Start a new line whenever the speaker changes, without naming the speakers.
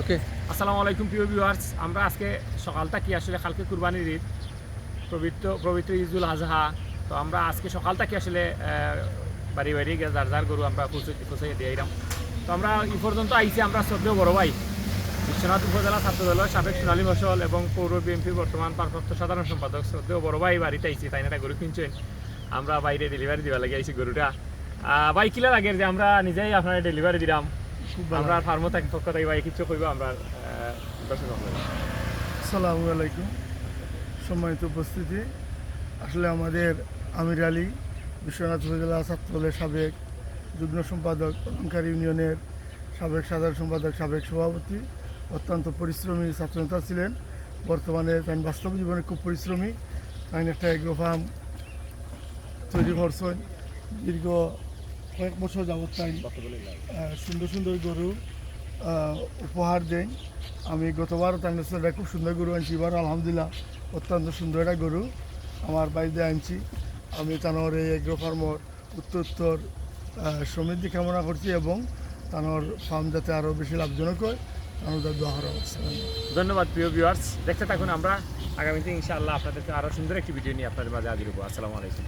ওকে
আসসালামু আলাইকুম প্রিয় ভিউয়ার্স আমরা আজকে সকালটা কি আসলে? কালকে কুরবানির ঈদ পবিত্র পবিত্র ঈদুল আজহা। তো আমরা আজকে সকালটা কি আসলে বাড়ি বাড়ি গিয়ে যার যার গরু আমরা পৌঁছে দিয়ে এলাম তো আমরা এই পর্যন্ত আইছি আমরা শ্রদ্ধেয় বড় ভাই। বিশ্বনাথ উপজেলা ছাত্র দলের সাবেক সোনালী মশল এবং পৌর বিএনপির বর্তমান ভারপ্রাপ্ত সাধারণ সম্পাদক। শ্রদ্ধেয় বড় ভাই বাড়িতে আইছি তাই না? গরু কিনছেন। আমরা বাইরে ডেলিভারি দিবা লাগে আইছি গরুটা। আহ, ভাই কিলা লাগে যে আমরা নিজেই আপনার ডেলিভারি দিলাম। আমরা ফার্মও থাকি পক্ষ থেকে ভাই কিছু কইব আমরা আহ, দর্শক
আসসালামু আলাইকুম। সম্মানিত উপস্থিতি। আসলে আমাদের আমির আলী বিশ্বনাথ উপজেলা ছাত্রদলের সাবেক যুগ্ম সম্পাদক অলঙ্কার ইউনিয়নের সাবেক সাধারণ সম্পাদক সাবেক সভাপতি অত্যন্ত পরিশ্রমী ছাত্রনেতা ছিলেন। বর্তমানে তাই বাস্তব জীবনে খুব পরিশ্রমী। তাই একটা এগ্রো ফার্ম তৈরি করছেন। দীর্ঘ কয়েক বছর যাবত তাই সুন্দর সুন্দর গরু উপহার দেন আমি গতবার তাঙ্গেশ্বরে খুব সুন্দর গরু আনছি, এবার আলহামদুলিল্লাহ অত্যন্ত সুন্দর একটা গরু আমার বাড়িতে আনছি। আমি তানোর এই এগ্রো ফার্মর উত্তর উত্তর সমৃদ্ধি কামনা করছি এবং তানোর ফার্ম যাতে আরও বেশি লাভজনক হয় তানোর আসসালাম
ধন্যবাদ প্রিয় ভিউয়ার্স দেখতে থাকুন আমরা। আগামীতে ইনশাআল্লাহ আপনাদেরকে আরও সুন্দর একটি ভিডিও নিয়ে আপনাদের মাঝে হাজির হব। আসসালামু আলাইকুম।